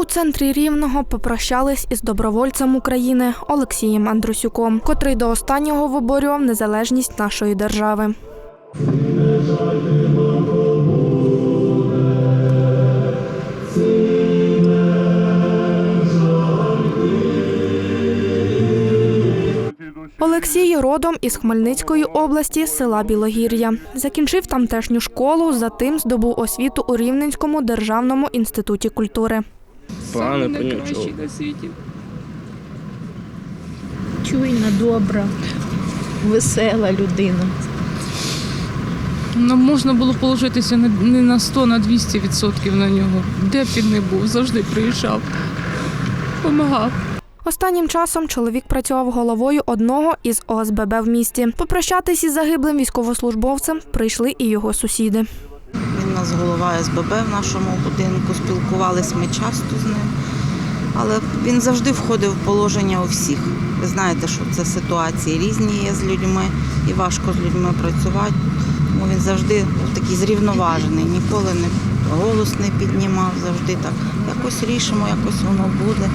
У центрі Рівного попрощались із добровольцем України Олексієм Андрусюком, котрий до останнього виборював незалежність нашої держави. Олексій родом із Хмельницької області, села Білогір'я. Закінчив тамтешню школу, затим здобув освіту у Рівненському державному інституті культури. Погано найкращий на світі. чуйна, добра, весела людина. Нам можна було положитися не не на 100, на 200 відсотків на нього. Де б він не був, завжди приїжджав, помагав. Останнім часом чоловік працював головою одного із ОСББ в місті. Попрощатись із загиблим військовослужбовцем прийшли і його сусіди. У нас голова СББ в нашому будинку, спілкувались ми часто з ним. Але він завжди входив в положення у всіх. Ви знаєте, що це ситуації різні є з людьми і важко з людьми працювати. Тому він завжди такий зрівноважений, ніколи не голос не піднімав, завжди так. Якось рішимо, якось воно буде.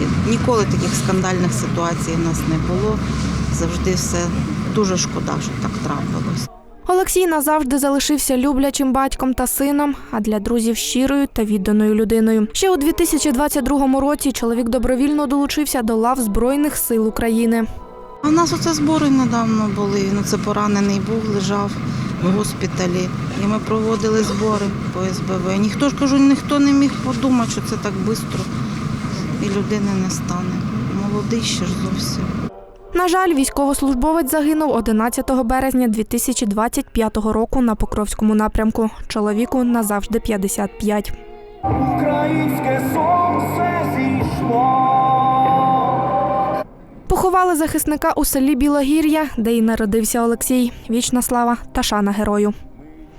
І ніколи таких скандальних ситуацій в нас не було. Завжди все дуже шкода, що так трапилось. Олексій назавжди залишився люблячим батьком та сином, а для друзів щирою та відданою людиною. Ще у 2022 році чоловік добровільно долучився до лав Збройних сил України. У нас оце збори недавно були. Він оце поранений був, лежав в госпіталі. І ми проводили збори по СБВ. Ніхто ж кажу, ніхто не міг подумати, що це так швидко і людини не стане. Молодий ще ж зовсім. На жаль, військовослужбовець загинув 11 березня 2025 року на Покровському напрямку. Чоловіку назавжди 55. Українське сонце зійшло. Поховали захисника у селі Білогір'я, де й народився Олексій. Вічна слава та шана герою.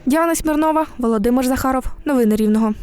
Діана Смірнова, Володимир Захаров. Новини Рівного.